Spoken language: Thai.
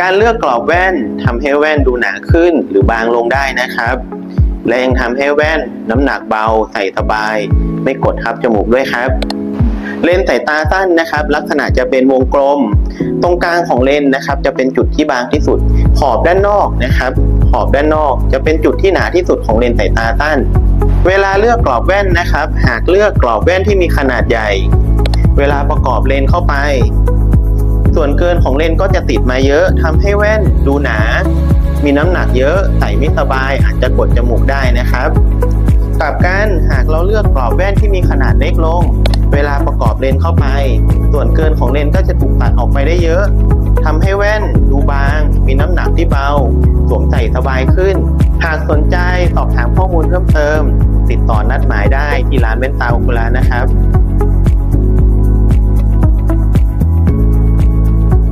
การเลือกกรอบแว่นทำให้แว่นดูหนาขึ้นหรือบางลงได้นะครับ และยังทำให้แว่นน้ำหนักเบาใส่สบาย ไม่กดทับจมูกด้วยครับ เลนส์สายตาสั้นนะครับ ลักษณะจะเป็นวงกลม ตรงกลางของเลนส์นะครับ จะเป็นจุดที่บางที่สุด ขอบด้านนอกนะครับ ขอบด้านนอกจะเป็นจุดที่หนาที่สุดของเลนส์สายตาสั้น เวลาเลือกกรอบแว่นนะครับ หากเลือกกรอบแว่นที่มีขนาดใหญ่ เวลาประกอบเลนส์เข้าไป ส่วนเกินของเลนก็จะติดมาเยอะทำให้แว่นดูหนา มีน้ำหนักเยอะใส่ไม่สบาย อาจจะกดจมูกได้นะครับกลับกันหากเราเลือกกรอบแว่นที่มีขนาดเล็กลง เวลาประกอบเลนเข้าไป ส่วนเกินของเลนก็จะถูกตัดออกไปได้เยอะทำให้แว่นดูบาง มีน้ำหนักที่เบาสวมใส่สบายขึ้น หากสนใจสอบถามข้อมูลเพิ่มเติม ติดต่อนัดหมายได้ที่ร้านเว้นตาโอคุลานะครับ